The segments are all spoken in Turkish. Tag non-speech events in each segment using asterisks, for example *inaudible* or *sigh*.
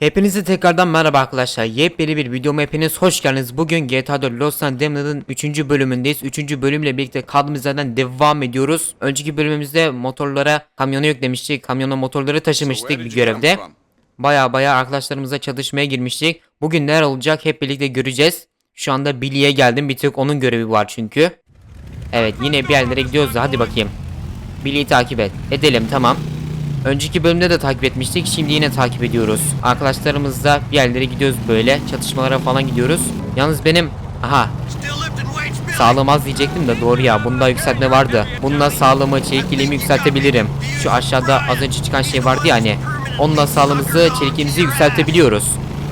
Hepinize tekrardan merhaba arkadaşlar. Yepyeni bir videoma hepiniz hoş geldiniz. Bugün GTA 4 Lost and Damned'ın 3. bölümündeyiz. 3. bölümle birlikte kaldığımız yerden devam ediyoruz. Önceki bölümümüzde motorlara kamyonu yüklemiştik. Kamyona motorları taşımıştık bir görevde. Baya baya arkadaşlarımızla çalışmaya girmiştik. Bugün neler olacak hep birlikte göreceğiz. Şu anda Billy'e geldim. Bir tek onun görevi var çünkü. Evet yine bir yerlere gidiyoruz da hadi bakayım. Billy'yi takip et. Edelim tamam. Önceki bölümde de takip etmiştik. Şimdi yine takip ediyoruz. Arkadaşlarımızla bir yerlere gidiyoruz böyle. Çatışmalara falan gidiyoruz. Yalnız benim... Aha Sağlığım az diyecektim de doğru ya. Bunda yükseltme vardı. Bununla sağlığımı, çevikliğimi yükseltebilirim. Şu aşağıda az önce çıkan şey vardı ya hani. Onunla sağlığımızı, çevikliğimizi yükseltebiliyoruz.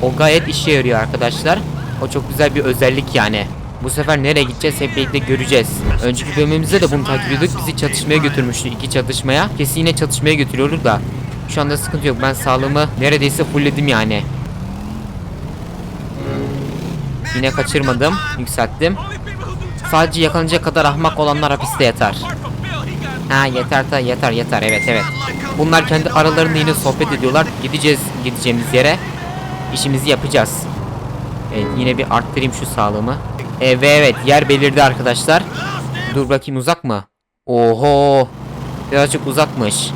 O gayet işe yarıyor arkadaşlar. O çok güzel bir özellik yani. Bu sefer nereye gideceğiz hep birlikte göreceğiz. Önceki bölümümüzde de bunu takip ediyorduk. Bizi çatışmaya götürmüştü iki çatışmaya. Kesin yine çatışmaya götürüyordur da. Şu anda sıkıntı yok. Ben sağlığımı neredeyse fullledim yani. Yine kaçırmadım. Yükselttim. Sadece yakalanacak kadar ahmak olanlar hapiste yatar. Ha yeter ta yeter yeter evet evet. Bunlar kendi aralarında yine sohbet ediyorlar. Gideceğiz gideceğimiz yere. İşimizi yapacağız. Evet yine bir arttırayım şu sağlığımı. Evet evet yer belirdi arkadaşlar. Dur bakayım uzak mı? Oho. Birazcık uzakmış.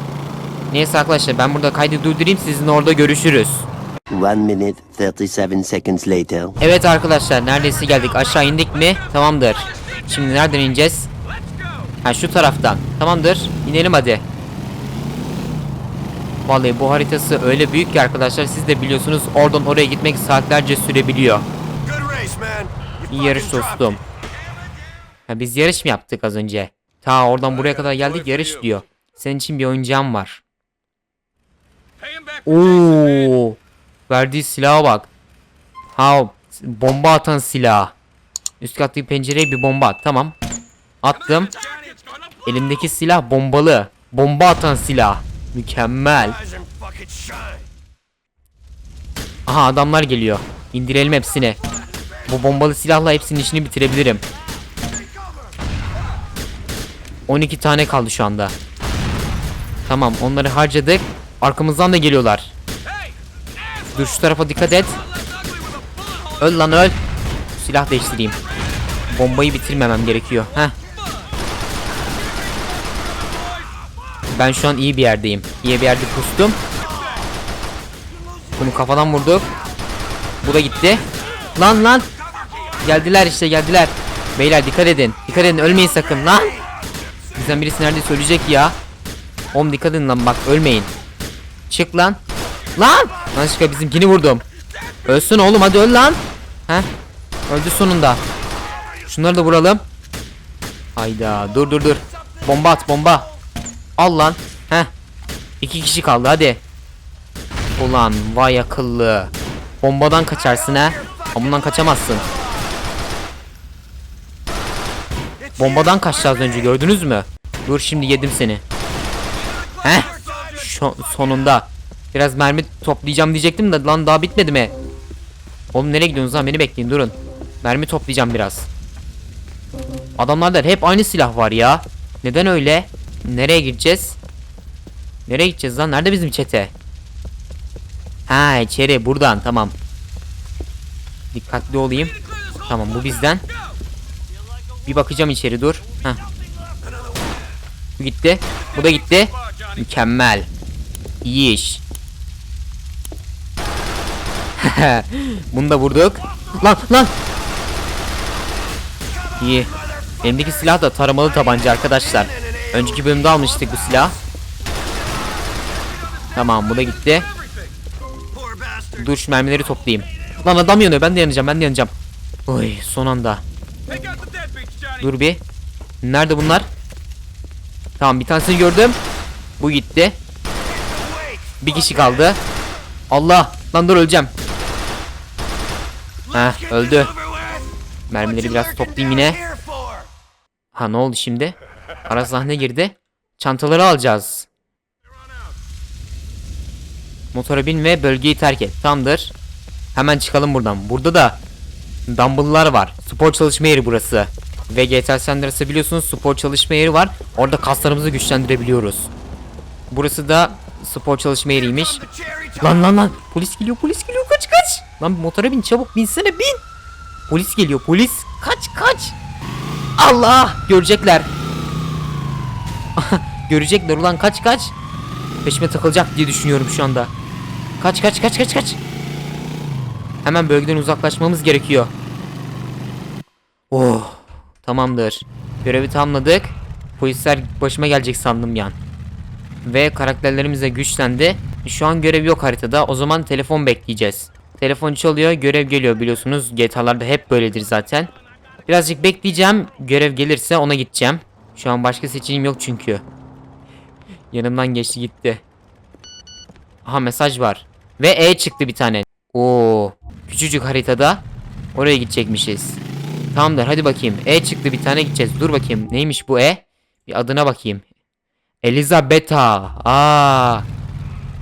Neyse arkadaşlar ben burada kaydı durdurayım sizinle orada görüşürüz. One minute, 37 seconds later. Evet arkadaşlar neredeyse geldik aşağı indik mi? Tamamdır. Şimdi nereden ineceğiz? Ha şu taraftan. Tamamdır. İnelim hadi. Vallahi bu haritası öyle büyük ki arkadaşlar siz de biliyorsunuz oradan oraya gitmek saatlerce sürebiliyor. Yarış dostum. Ha biz yarış mı yaptık az önce? Ta oradan buraya kadar geldik yarış diyor. Senin için bir oyuncağım var. Oo! Verdiği silaha bak. Ha bomba atan silah. Üst kattaki pencereye bir bomba at. Tamam. Attım. Elimdeki silah bombalı. Bomba atan silah. Mükemmel. Aha adamlar geliyor. İndirelim hepsini. Bu bombalı silahla hepsinin işini bitirebilirim. 12 tane kaldı şu anda. Tamam onları harcadık. Arkamızdan da geliyorlar. Dur şu tarafa dikkat et. Öl lan öl. Silah değiştireyim. Bombayı bitirmemem gerekiyor. Heh. Ben şu an iyi bir yerdeyim. İyi bir yerde pustum. Bunu kafadan vurduk. Bu da gitti. Lan lan. Geldiler işte geldiler. Beyler dikkat edin. Dikkat edin ölmeyin sakın lan. Bizden birisi nerede söyleyecek ya. Oğlum dikkat edin lan bak ölmeyin. Çık lan. Lan. Lan çıka bizimkini vurdum. Ölsün oğlum hadi öl lan. Heh. Öldü sonunda. Şunları da vuralım. Hayda dur dur dur. Bomba at bomba. Al lan. Heh. İki kişi kaldı hadi. Ulan vay akıllı. Bombadan kaçarsın ha. Ama bundan kaçamazsın. Bombadan kaçtı az önce gördünüz mü? Dur şimdi yedim seni. Heh. Şu, sonunda. Biraz mermi toplayacağım diyecektim de lan daha bitmedi mi? Oğlum nereye gidiyorsunuz lan beni bekleyin durun. Mermi toplayacağım biraz. Adamlarda hep aynı silah var ya. Neden öyle? Nereye gideceğiz? Nereye gideceğiz lan? Nerede bizim çete? Ha içeri buradan tamam. Dikkatli olayım. Tamam bu bizden. Bir bakacağım içeri dur. Heh. Bu gitti. Bu da gitti. Mükemmel. İyi iş. *laughs* Bunu da vurduk. Lan lan. İyi. Elimdeki silah da taramalı tabanca arkadaşlar. Önceki bölümde almıştık bu silah. Tamam bu da gitti. Dur şu mermileri toplayayım. Lan adam yanıyor ben de yanacağım ben de yanacağım. Oy son anda. Dur bir. Nerede bunlar? Tamam bir tanesini gördüm. Bu gitti. Bir kişi kaldı. Allah lan dur öleceğim. Heh öldü. Mermileri biraz toplayayım yine. Ha ne oldu şimdi? Ara sahne girdi. Çantaları alacağız. Motora bin ve bölgeyi terk et. Tamamdır. Hemen çıkalım buradan. Burada da dumbbell'lar var. Spor çalışma yeri burası. Ve GTA San Andreas'ı biliyorsunuz spor çalışma yeri var. Orada kaslarımızı güçlendirebiliyoruz. Burası da spor çalışma yeriymiş. Lan lan lan polis geliyor polis geliyor kaç kaç. Lan motora bin çabuk binsene bin. Polis geliyor polis kaç kaç. Allah görecekler. *laughs* görecekler ulan kaç kaç. Peşime takılacak diye düşünüyorum şu anda. Kaç kaç kaç kaç kaç. Hemen bölgeden uzaklaşmamız gerekiyor. Oh tamamdır. Görevi tamamladık. Polisler başıma gelecek sandım yan. Ve karakterlerimiz de güçlendi. Şu an görev yok haritada. O zaman telefon bekleyeceğiz. Telefon çalıyor, görev geliyor biliyorsunuz. GTA'larda hep böyledir zaten. Birazcık bekleyeceğim. Görev gelirse ona gideceğim. Şu an başka seçeneğim yok çünkü. Yanımdan geçti gitti. Aha mesaj var. Ve E çıktı bir tane. Oo, küçücük haritada oraya gidecekmişiz. Tamamdır hadi bakayım. E çıktı bir tane gideceğiz. Dur bakayım. Neymiş bu E? Bir adına bakayım. Elizabetha. Aa.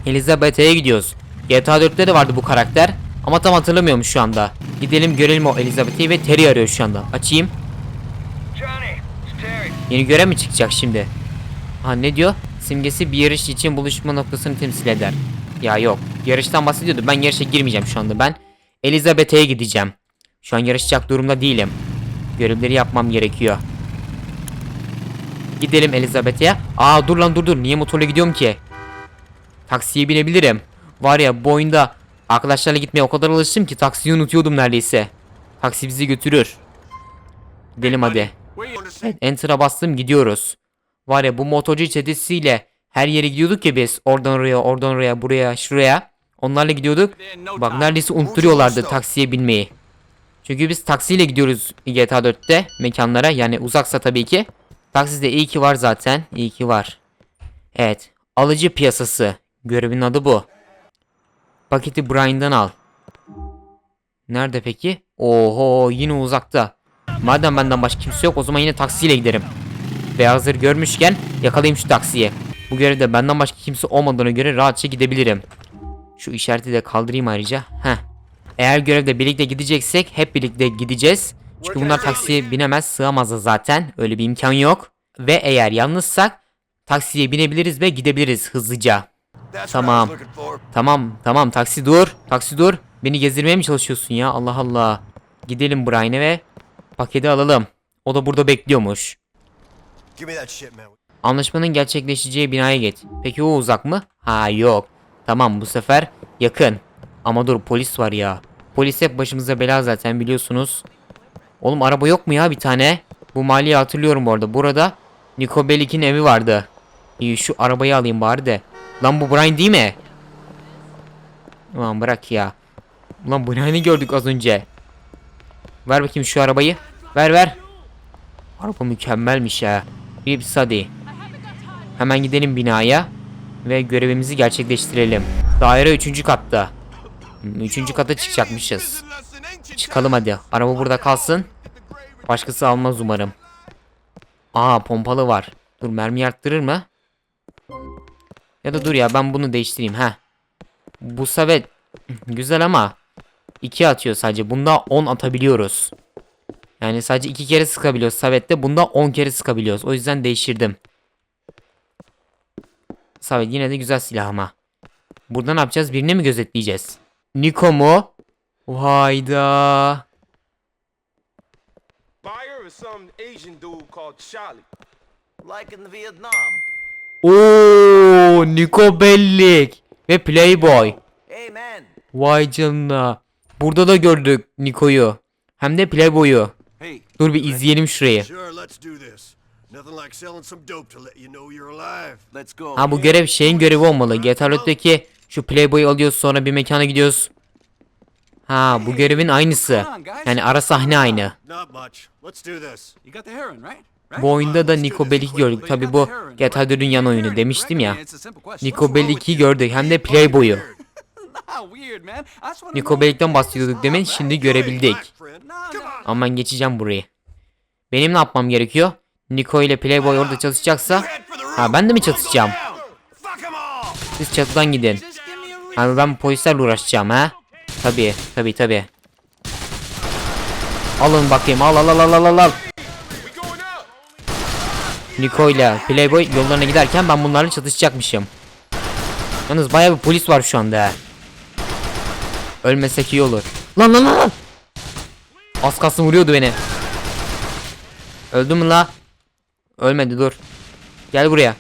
Elizabetha'ya gidiyoruz. GTA 4'te de vardı bu karakter. Ama tam hatırlamıyorum şu anda. Gidelim görelim o Elizabeth'i ve Terry arıyor şu anda. Açayım. Yeni görev mi çıkacak şimdi? Ha ne diyor? Simgesi bir yarış için buluşma noktasını temsil eder. Ya yok. Yarıştan bahsediyordu. Ben yarışa girmeyeceğim şu anda. Ben Elizabeth'e gideceğim. Şu an yarışacak durumda değilim. Görevleri yapmam gerekiyor. Gidelim Elizabeth'e. Aa dur lan dur dur. Niye motorla gidiyorum ki? Taksiye binebilirim. Var ya bu oyunda arkadaşlarla gitmeye o kadar alıştım ki taksiyi unutuyordum neredeyse. Taksi bizi götürür. Gidelim hadi. Enter'a bastım gidiyoruz. Var ya bu motorcu çetesiyle her yere gidiyorduk ya biz. Oradan oraya, oradan oraya, buraya, şuraya. Onlarla gidiyorduk. Bak neredeyse unutturuyorlardı taksiye binmeyi. Çünkü biz taksiyle gidiyoruz GTA 4'te mekanlara. Yani uzaksa tabii ki. Takside iyi ki var zaten. İyi ki var. Evet. Alıcı piyasası. Görevin adı bu. Paketi Brian'dan al. Nerede peki? Oho yine uzakta. Madem benden başka kimse yok o zaman yine taksiyle giderim. Beyazları görmüşken yakalayayım şu taksiyi. Bu görevde benden başka kimse olmadığına göre rahatça gidebilirim. Şu işareti de kaldırayım ayrıca. Heh. Eğer görevde birlikte gideceksek hep birlikte gideceğiz. Çünkü bunlar taksiye binemez sığamazlar zaten. Öyle bir imkan yok. Ve eğer yalnızsak taksiye binebiliriz ve gidebiliriz hızlıca. Tamam. Tamam tamam taksi dur. Taksi dur. Beni gezdirmeye mi çalışıyorsun ya? Allah Allah. Gidelim Brian'e ve paketi alalım. O da burada bekliyormuş. Anlaşmanın gerçekleşeceği binaya git. Peki o uzak mı? Ha yok. Tamam bu sefer yakın. Ama dur polis var ya. Polis hep başımıza bela zaten biliyorsunuz. Oğlum araba yok mu ya bir tane? Bu maliyi hatırlıyorum bu arada. Burada Niko Bellic'in evi vardı. İyi şu arabayı alayım bari de. Lan bu Brian değil mi? Ulan bırak ya. Ulan Brian'ı gördük az önce. Ver bakayım şu arabayı. Ver ver. Araba mükemmelmiş ya. Bir hadi. Hemen gidelim binaya ve görevimizi gerçekleştirelim. Daire 3. katta. 3. kata çıkacakmışız. Çıkalım hadi. Araba burada kalsın. Başkası almaz umarım. Aa pompalı var. Dur mermi arttırır mı? Ya da dur ya ben bunu değiştireyim ha. Bu savet *laughs* güzel ama 2 atıyor sadece. Bunda 10 atabiliyoruz. Yani sadece 2 kere sıkabiliyoruz Savet'te. Bunda 10 kere sıkabiliyoruz. O yüzden değiştirdim. Savet yine de güzel silah ama. Burada ne yapacağız? Birini mi gözetleyeceğiz? Niko mu? Hayda. Buyer is some Asian dude called Charlie. Like in the Vietnam. Oo, Niko Bellic ve Playboy. Hey, man. Vay canına. Burada da gördük Niko'yu. Hem de Playboy'u. Hey. Dur bir izleyelim şurayı. Sure, let's do this. Nothing like selling some dope to let you know you're alive. Let's go. Ha bu görev şeyin görevi olmalı. GTA 4'teki şu Playboy'u alıyoruz sonra bir mekana gidiyoruz. Ha bu görevin aynısı. Yani ara sahne aynı. Bu oyunda da Niko Bellic'i gördük. Tabi bu GTA 4'ün yan oyunu demiştim ya. Niko Bellic'i gördük hem de Playboy'u. Know Bellic'ten bahsediyorduk demin şimdi görebildik. Ama ben geçeceğim burayı. Benim ne yapmam gerekiyor? Niko ile Playboy orada çalışacaksa Ha ben de mi çalışacağım? Siz çatıdan gidin. Abi ben polislerle uğraşacağım ha. Tabi tabi tabi. Alın bakayım al al al al al al. Niko ile Playboy yollarına giderken ben bunlarla çatışacakmışım. Yalnız bayağı bir polis var şu anda. Ölmesek iyi olur. Lan lan lan. Az kalsın vuruyordu beni. Öldü mü la? Ölmedi dur. Gel buraya.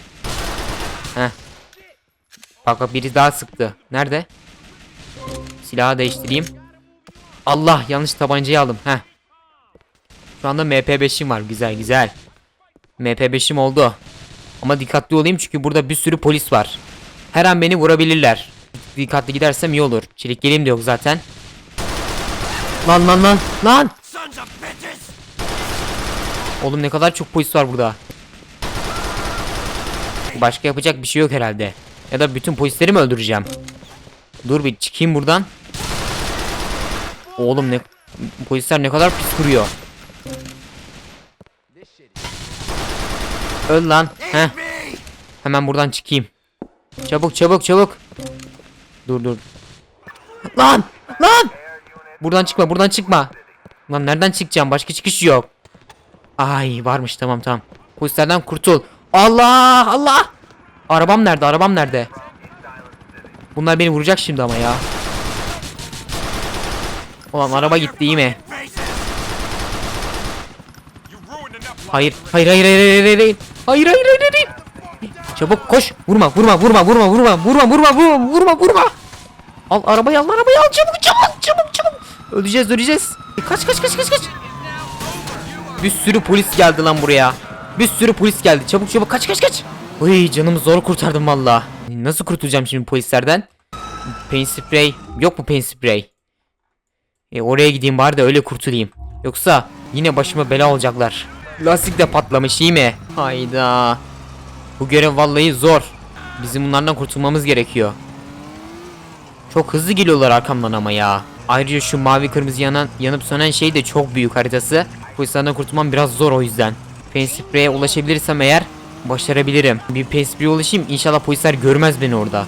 Bak biri daha sıktı. Nerede? Silahı değiştireyim. Allah yanlış tabancayı aldım. Heh. Şu anda MP5'im var. Güzel güzel. MP5'im oldu. Ama dikkatli olayım çünkü burada bir sürü polis var. Her an beni vurabilirler. Dikkatli gidersem iyi olur. Çelik yeleğim de yok zaten. Lan lan lan lan. Oğlum ne kadar çok polis var burada. Başka yapacak bir şey yok herhalde. Ya da bütün polisleri mi öldüreceğim? Dur bir çıkayım buradan. Oğlum ne polisler ne kadar pis vuruyor. Öl lan. Heh. Hemen buradan çıkayım. Çabuk çabuk çabuk. Dur dur. Lan! Lan! Buradan çıkma buradan çıkma. Lan nereden çıkacağım? Başka çıkış yok. Ay varmış tamam tamam. Polislerden kurtul. Allah Allah. Arabam nerede? Arabam nerede? Bunlar beni vuracak şimdi ama ya. Ulan araba gitti iyi mi? Hayır, hayır, hayır, hayır, hayır, hayır, hayır, hayır, hayır, hayır, hayır. Çabuk koş, vurma, vurma, vurma, vurma, vurma, vurma, vurma, vurma, vurma, vurma. Al arabayı, al arabayı, al çabuk, çabuk, çabuk, çabuk. Öleceğiz, öleceğiz. Kaç, kaç, kaç, kaç, kaç. Bir sürü polis geldi lan buraya. Bir sürü polis geldi. Çabuk, çabuk, kaç, kaç, kaç. Uy canımı zor kurtardım valla. Nasıl kurtulacağım şimdi polislerden? Pain spray, yok mu pain spray? E oraya gideyim bari de öyle kurtulayım. Yoksa yine başıma bela olacaklar. Lastik de patlamış iyi mi? Hayda. Bu görev vallahi zor. Bizim bunlardan kurtulmamız gerekiyor. Çok hızlı geliyorlar arkamdan ama ya. Ayrıca şu mavi kırmızı yanan yanıp sönen şey de çok büyük haritası. Polislerden kurtulmam biraz zor o yüzden. Pain spray'e ulaşabilirsem eğer başarabilirim. Bir pain spray'e ulaşayım inşallah polisler görmez beni orada.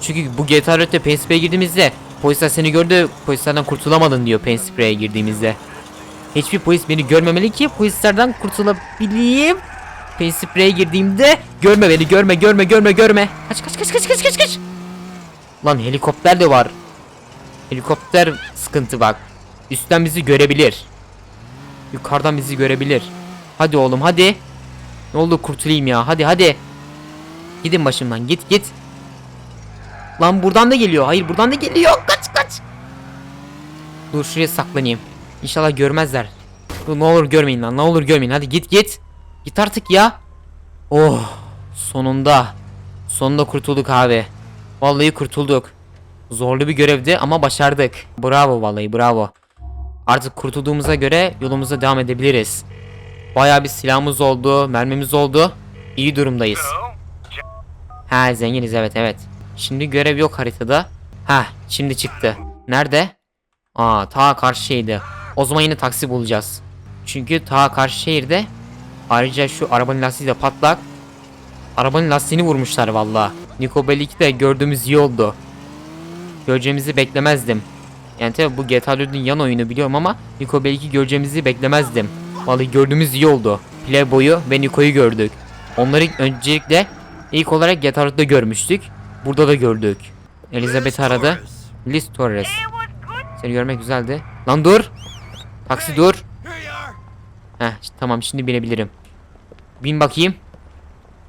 Çünkü bu GTA 4'te pain spray'e girdiğimizde polisler seni gördü polislerden kurtulamadın diyor pain spray'e girdiğimizde. Hiçbir polis beni görmemeli ki polislerden kurtulabileyim. Pain spray'e girdiğimde görme beni görme görme görme görme. Kaç kaç kaç kaç kaç kaç kaç. Lan helikopter de var. Helikopter sıkıntı bak. Üstten bizi görebilir. Yukarıdan bizi görebilir. Hadi oğlum hadi. Ne oldu kurtulayım ya hadi hadi. Gidin başımdan git git. Lan buradan da geliyor. Hayır buradan da geliyor. Kaç kaç. Dur şuraya saklanayım. İnşallah görmezler. Dur, ne olur görmeyin lan. Ne olur görmeyin. Hadi git git. Git artık ya. Oh. Sonunda. Sonunda kurtulduk abi. Vallahi kurtulduk. Zorlu bir görevdi ama başardık. Bravo vallahi bravo. Artık kurtulduğumuza göre yolumuza devam edebiliriz. Bayağı bir silahımız oldu, mermimiz oldu. İyi durumdayız. Ha zenginiz evet evet. Şimdi görev yok haritada. Ha şimdi çıktı. Nerede? Aa ta karşı şehirde. O zaman yine taksi bulacağız. Çünkü ta karşı şehirde ayrıca şu arabanın lastiği de patlak. Arabanın lastiğini vurmuşlar valla. Niko de gördüğümüz iyi oldu. Göreceğimizi beklemezdim. Yani tabi bu GTA 4'ün yan oyunu biliyorum ama Niko göreceğimizi beklemezdim. Vallahi gördüğümüz iyi oldu. Playboy'u ve Niko'yu gördük. Onları öncelikle ilk olarak 4'te görmüştük. Burada da gördük. Elizabeth aradı. Liz Torres. Seni görmek güzeldi. Lan dur. Taksi dur. Heh tamam şimdi binebilirim. Bin bakayım.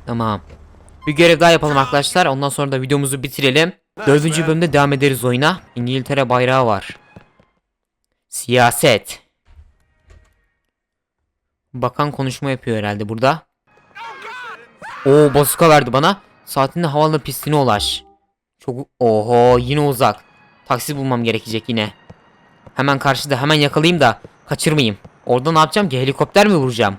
Tamam. Bir görev daha yapalım arkadaşlar. Ondan sonra da videomuzu bitirelim. Dördüncü bölümde devam ederiz oyuna. İngiltere bayrağı var. Siyaset. Bakan konuşma yapıyor herhalde burada. Oo basuka verdi bana. Saatinde havalı pistine ulaş. Çok oho yine uzak. Taksi bulmam gerekecek yine. Hemen karşıda hemen yakalayayım da kaçırmayayım. Orada ne yapacağım ki helikopter mi vuracağım?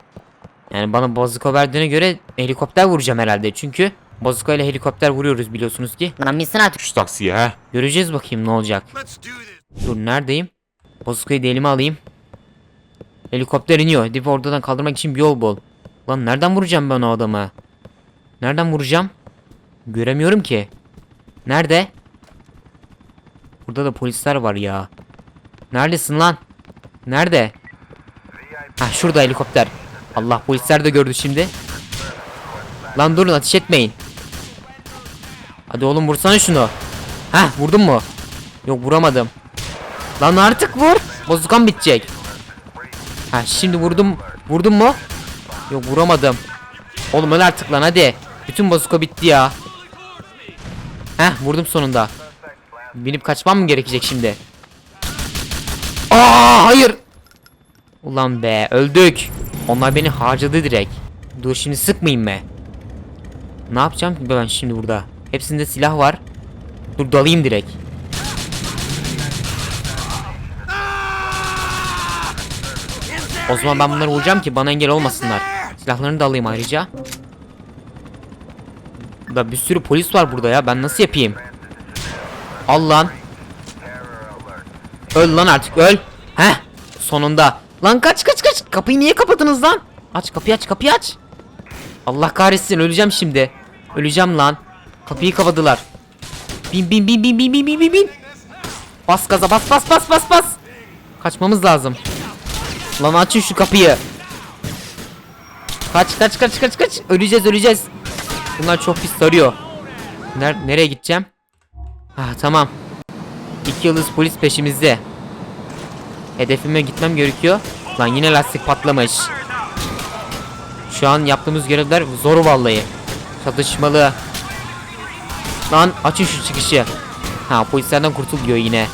Yani bana bazuka verdiğine göre helikopter vuracağım herhalde. Çünkü bazuka ile helikopter vuruyoruz biliyorsunuz ki. Lan binsin artık. Şu taksiye he. Göreceğiz bakayım ne olacak. Dur neredeyim? Bozukayı da elime alayım. Helikopter iniyor. Hedefi oradan kaldırmak için bir yol bul. Lan nereden vuracağım ben o adamı? Nereden vuracağım? Göremiyorum ki. Nerede? Burada da polisler var ya. Neredesin lan? Nerede? Ha şurada helikopter. Allah polisler de gördü şimdi. Lan durun ateş etmeyin. Hadi oğlum vursana şunu. Heh vurdun mu? Yok vuramadım. Lan artık vur. Bozukam bitecek. Ha şimdi vurdum. Vurdum mu? Yok vuramadım. Oğlum öl artık lan hadi. Bütün bozuka bitti ya. Heh vurdum sonunda. Binip kaçmam mı gerekecek şimdi? Aa hayır. Ulan be öldük. Onlar beni harcadı direkt. Dur şimdi sıkmayayım mı? Ne yapacağım ki ben şimdi burada? Hepsinde silah var. Dur dalayım direkt. O zaman ben bunları vuracağım ki bana engel olmasınlar. Silahlarını da alayım ayrıca. Da bir sürü polis var burada ya. Ben nasıl yapayım? Al lan. Öl lan artık öl. Heh. Sonunda. Lan kaç kaç kaç. Kapıyı niye kapatınız lan? Aç kapıyı aç kapıyı aç. Allah kahretsin öleceğim şimdi. Öleceğim lan. Kapıyı kapadılar. Bin bin bin bin bin bin bin bin. Bas gaza bas bas bas bas bas. Kaçmamız lazım. Lan açın şu kapıyı. Kaç kaç kaç kaç kaç. Öleceğiz öleceğiz. Bunlar çok pis sarıyor. Ner nereye gideceğim? Ah tamam. İki yıldız polis peşimizde. Hedefime gitmem gerekiyor. Lan yine lastik patlamış. Şu an yaptığımız görevler zor vallahi. Çatışmalı. Lan açın şu çıkışı. Ha polislerden kurtuluyor yine.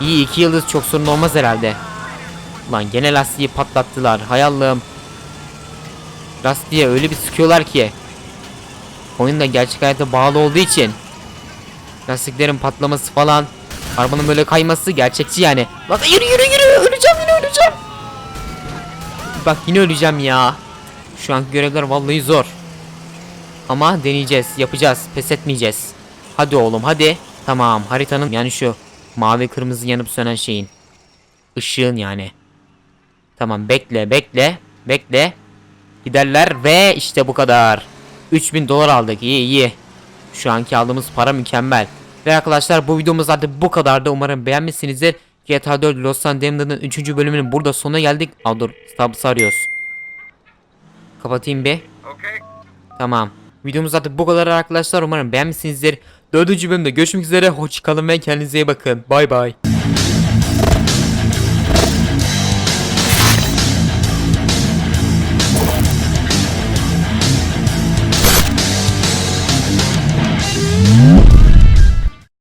İyi iki yıldız çok sorun olmaz herhalde. Lan gene lastiği patlattılar. Hay Allah'ım. Lastiğe öyle bir sıkıyorlar ki. Oyun da gerçek hayata bağlı olduğu için. Lastiklerin patlaması falan. Arabanın böyle kayması gerçekçi yani. Bak yürü yürü yürü. Öleceğim yine öleceğim. Bak yine öleceğim ya. Şu anki görevler vallahi zor. Ama deneyeceğiz, yapacağız, pes etmeyeceğiz. Hadi oğlum hadi. Tamam haritanın yani şu mavi kırmızı yanıp sönen şeyin. Işığın yani. Tamam bekle bekle bekle. Giderler ve işte bu kadar. 3000 dolar aldık iyi iyi. Şu anki aldığımız para mükemmel. Ve arkadaşlar bu videomuz artık bu kadardı. Umarım beğenmişsinizdir. GTA 4 Los Santos 3. bölümünün burada sonuna geldik. Aa dur Stubbs'ı arıyoruz. Kapatayım bir. Okay. Tamam. Videomuz artık bu kadar arkadaşlar. Umarım beğenmişsinizdir. Dördüncü bölümde görüşmek üzere. Hoşçakalın ve kendinize iyi bakın. Bay bay.